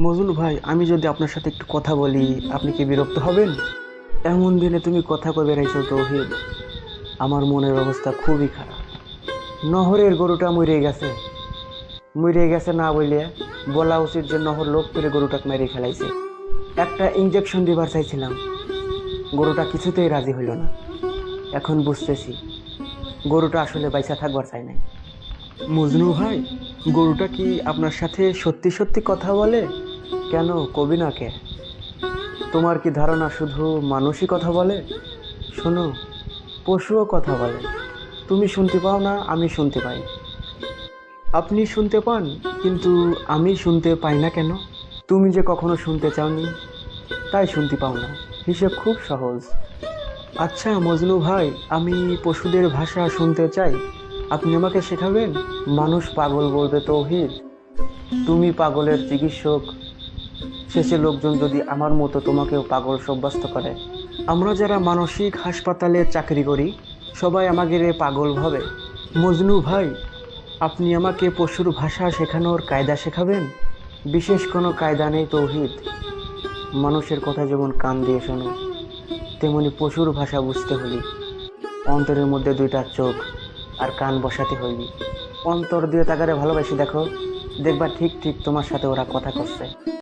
মজুল ভাই, আমি যদি আপনার সাথে একটু কথা বলি, আপনি কি বিরক্ত হবেন? এমন দিনে তুমি কথা কবে বেড়াইছো তৌহিদ? আমার মনের অবস্থা খুবই খারাপ। নহরের গরুটা মরে গেছে। মরে গেছে না বললে বলা উচিত যে নহর লোক করে গরুটাকে মেরে ফেলাইছে। একটা ইঞ্জেকশন দিবার চাইছিলাম। গরুটা কিছুতেই রাজি হইল না। এখন বুঝতেছি, গরুটা আসলে বাইসা থাকবার চাই নাই। মজনু ভাই, গরুটা কি আপনার সাথে সত্যি সত্যি কথা বলে? কেন কবি না কে? তোমার কি ধারণা শুধু মানুষই কথা বলে? শোনো, পশুও কথা বলে। তুমি শুনতে পাও না, আমি শুনতে পাই। আপনি শুনতে পান, কিন্তু আমি শুনতে পাই না কেন? তুমি যে কখনো শুনতে চাওনি, তাই শুনতে পাও না। হিসেব খুব সহজ। আচ্ছা মজনু ভাই, আমি পশুদের ভাষা শুনতে চাই। আপনি আমাকে শেখাবেন? মানুষ পাগল বলবে তৌহিদ। তুমি পাগলের চিকিৎসক শেষে লোকজন যদি আমার মতো তোমাকেও পাগল সাব্যস্ত করে, আমরা যারা মানসিক হাসপাতালে চাকরি করি, সবাই আমাকে রে পাগল ভাবে। মজনু ভাই, আপনি আমাকে পশুর ভাষা শেখানোর কায়দা শেখাবেন? বিশেষ কোনো কায়দা নেই তৌহিদ। মানুষের কথা যেমন কান দিয়ে শোনো, তেমনি পশুর ভাষা বুঝতে হলি। অন্তরের মধ্যে দুইটা চোখ আর কান বসাতে হইলি অন্তর দিয়ে তাকারে ভালোবাসি দেখো, দেখবা ঠিক ঠিক তোমার সাথে ওরা কথা করছে।